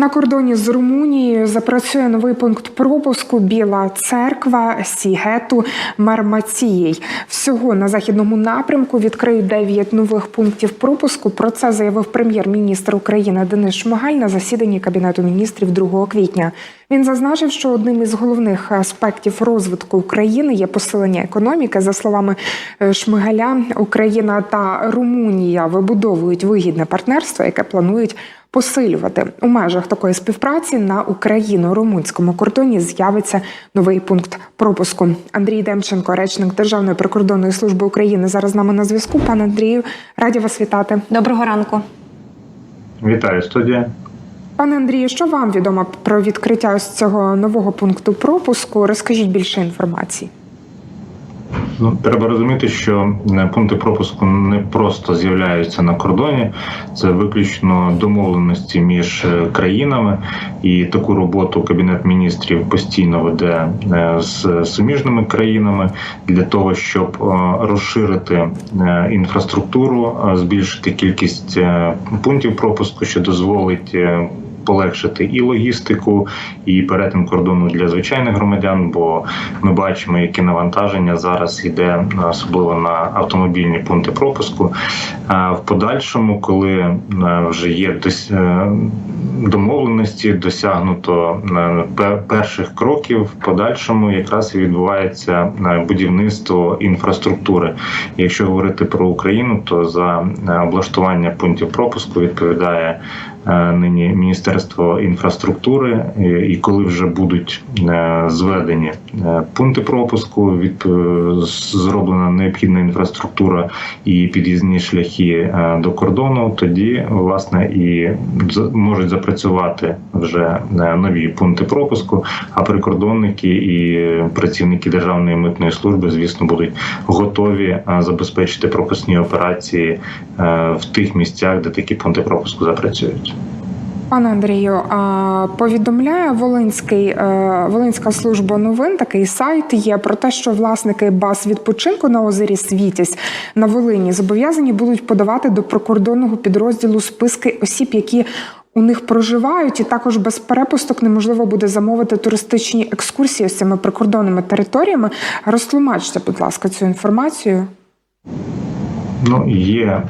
На кордоні з Румунією запрацює новий пункт пропуску Біла церква Сігету Мармацієй. Всього на західному напрямку відкриють 9 нових пунктів пропуску. Про це заявив прем'єр-міністр України Денис Шмигаль на засіданні кабінету міністрів 2 квітня. Він зазначив, що одним із головних аспектів розвитку України є посилення економіки. За словами е, Шмигаля, Україна та Румунія вибудовують вигідне партнерство, яке планують посилювати у межах такої співпраці на україно-румунському кордоні. З'явиться новий пункт пропуску. Андрій Демченко, речник Державної прикордонної служби України, зараз з нами на зв'язку. Пане Андрію, раді вас вітати. Доброго ранку. Вітаю студія. Пане Андрію, що вам відомо про відкриття ось цього нового пункту пропуску? Розкажіть більше інформації. Ну, треба розуміти, що е, пункти пропуску не просто з'являються на кордоні, це виключно домовленості між е, країнами, і таку роботу кабінет міністрів постійно веде е, з суміжними країнами для того, щоб розширити інфраструктуру, збільшити кількість пунктів пропуску, що дозволить. Полегшити і логістику, і перетин кордону для звичайних громадян, бо ми бачимо, які навантаження зараз йде особливо на автомобільні пункти пропуску. А в подальшому, коли е, вже є е, домовленості, досягнуто е, перших кроків, в подальшому якраз і відбувається будівництво інфраструктури. Якщо говорити про Україну, то за облаштування пунктів пропуску відповідає нині Міністерство інфраструктури, і- коли вже будуть е, зведені е, пункти пропуску, від е, зроблена необхідна інфраструктура і під'їзні шляхи е, до кордону, тоді власне і можуть запрацювати вже е, нові пункти пропуску. А прикордонники і працівники державної митної служби, звісно, будуть готові е, забезпечити пропускні операції е, в тих місцях, де такі пункти пропуску запрацюють. Пане Андрію, повідомляє Волинський е, Волинська служба новин. Такий сайт є про те, що власники баз відпочинку на озері Світязь на Волині зобов'язані будуть подавати до прикордонного підрозділу списки осіб, які у них проживають, і також без перепусток неможливо буде замовити туристичні екскурсії з цими прикордонними територіями. Розтлумачте, будь ласка, цю інформацію. Ну, є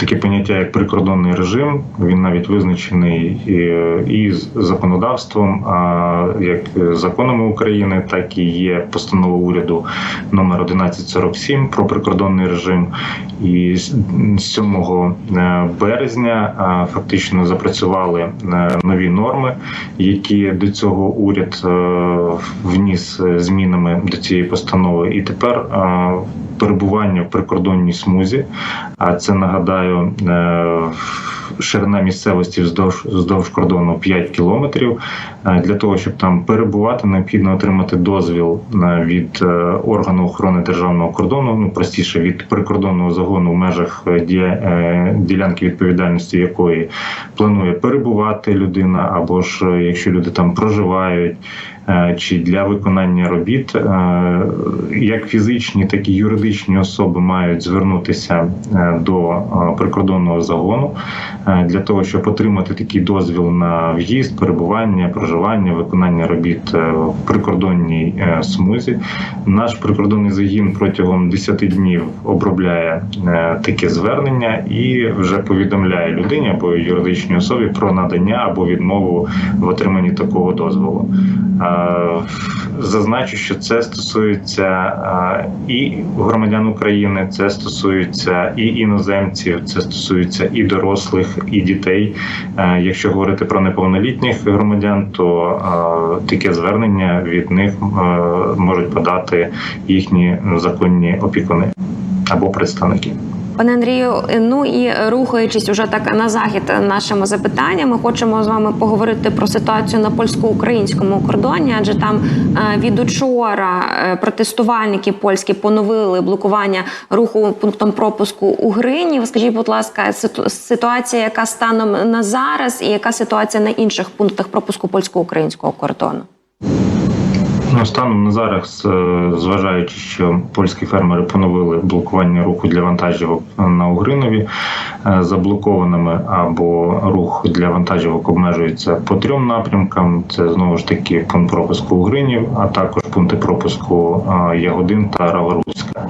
таке поняття, як прикордонний режим. Він навіть визначений і, і законодавством, як законами України, так і є постанова уряду номер 1147 про прикордонний режим. І з з 7 е, березня фактично запрацювали е, нові норми, які до цього уряд е, вніс е, змінами до цієї постанови. І тепер е, перебування в прикордонній смузі. А це нагадаю е, ширина місцевості вздовж вздовж кордону 5 кілометрів. Е, Для того щоб там перебувати, необхідно отримати дозвіл е, від органу охорони державного кордону, ну простіше від прикордонного загону в межах ділянки відповідальності якої планує перебувати людина, або ж якщо люди там проживають. Е, Чи для виконання робіт е, як фізичні, так і юридичні особи мають звернутися е, до прикордонного загону для того, щоб отримати такий дозвіл на в'їзд, перебування, проживання, виконання робіт в прикордонній смузі. Наш прикордонний загін протягом 10 днів обробляє таке звернення і вже повідомляє людині або юридичній особі про надання або відмову в отриманні такого дозволу. Е, Зазначу, що це стосується е, і громадян України, це стосується і іноземців, це стосується і дорослих, і дітей. Е, Якщо говорити про неповнолітніх громадян, то таке звернення від них можуть подати їхні законні опікуни або представники. Пане Андрію, ну і рухаючись уже так на захід нашими запитаннями, хочемо з вами поговорити про ситуацію на польсько-українському кордоні, адже там е, від учора е, протестувальники польські поновили блокування руху пунктом пропуску у Грині. Скажіть, будь ласка, ситуація, яка станом на зараз, і яка ситуація на інших пунктах пропуску польсько-українського кордону? Ну, станом на зараз, е, зважаючи, що польські фермери поновили блокування руху для вантажівок на Угринові е, заблокованими, або рух для вантажівок обмежується по трьом напрямкам: це знову ж таки пункт пропуску Угринів, а також пункти пропуску е, Ягодин та Раворуцька.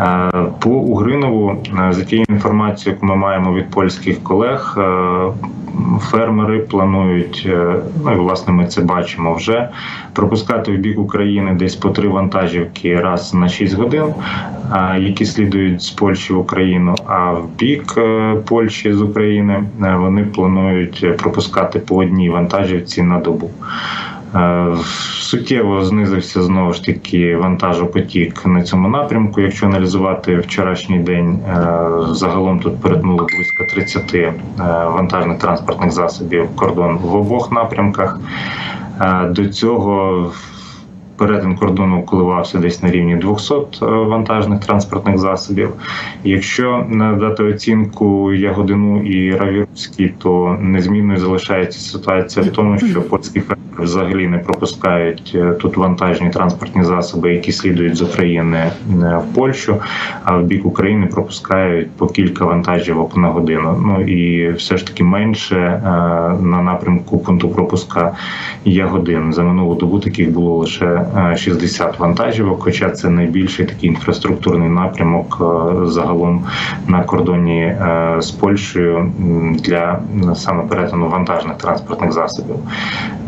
Е, По Угринову, е, за тією інформацією, яку ми маємо від польських колег, е, фермери планують, ну і власне ми це бачимо вже, пропускати в бік України десь по три вантажівки раз на 6 годин, які слідують з Польщі в Україну. А в бік Польщі з України вони планують пропускати по одній вантажівці на добу. Е, Суттєво знизився знову ж таки вантажопотік на цьому напрямку. Якщо аналізувати вчорашній день, е, загалом тут перетнуло близько 30 е, вантажних транспортних засобів кордон в обох напрямках. До цього перетин кордону коливався десь на рівні 200 вантажних транспортних засобів. Якщо надати оцінку Ягодину і Равірській, то незмінною залишається ситуація в тому, що польські фермери взагалі не пропускають е, тут вантажні транспортні засоби, які слідують з України е, в Польщу, а в бік України пропускають по кілька вантажівок на годину. Ну і все ж таки менше е, на напрямку пункту пропуска Ягодин. За минулу добу таких було лише е, 60 вантажівок, хоча це найбільший такий інфраструктурний напрямок е, загалом на кордоні е, з Польщею для саме перетину вантажних транспортних засобів.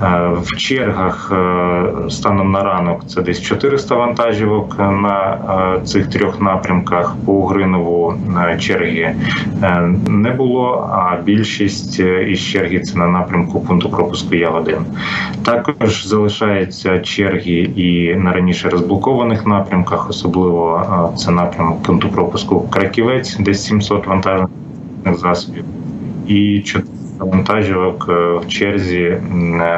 Е, В чергах е, станом на ранок це десь 400 вантажівок на е, цих трьох напрямках. По Угринову е, черги е, не було, а більшість е, із черги це на напрямку пункту пропуску Ягодин. Також залишаються черги і на раніше розблокованих напрямках, особливо е, це напрямок пункту пропуску Краківець, десь 700 вантажних засобів, і 400 вантажівок е, в черзі е,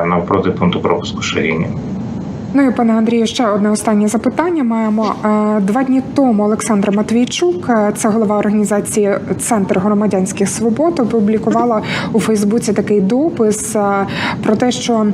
навпроти пункту пропуску Шагині. Ну і пане Андрію, ще одне останнє запитання. Маємо Е, два дні тому. Олександр Матвійчук, е, це голова організації Центр громадянських свобод, опублікувала у Фейсбуці такий допис е, про те, що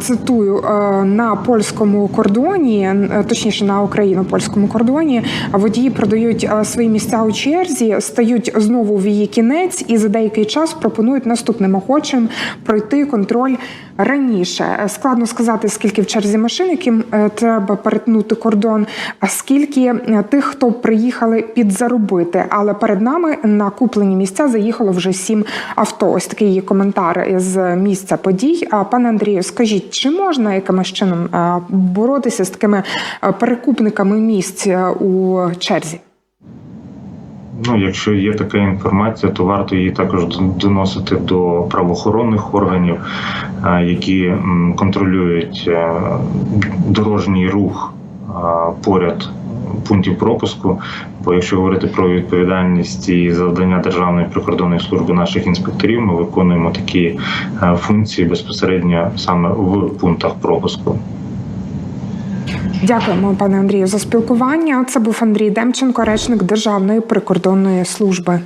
цитую на польському кордоні, точніше на україно-польському кордоні, водії продають свої місця у черзі, стають знову в її кінець і за деякий час пропонують наступним охочим пройти контроль раніше. Складно сказати, скільки в черзі машин, яким е, треба перетнути кордон, а скільки е, тих, хто приїхали підзаробити. Але перед нами на куплені місця заїхало вже сім авто. Ось такий є коментар з місця подій. А пане Андрію, скажіть, чи можна якимось чином е, боротися з такими перекупниками місць у черзі? Ну, якщо є така інформація, то варто її також доносити до правоохоронних органів, е, які контролюють е, дорожній рух е, поряд пунктів пропуску. Бо якщо говорити про відповідальність і завдання Державної прикордонної служби наших інспекторів, ми виконуємо такі функції безпосередньо саме в пунктах пропуску. Дякуємо, пане Андрію, за спілкування. Це був Андрій Демченко, речник Державної прикордонної служби.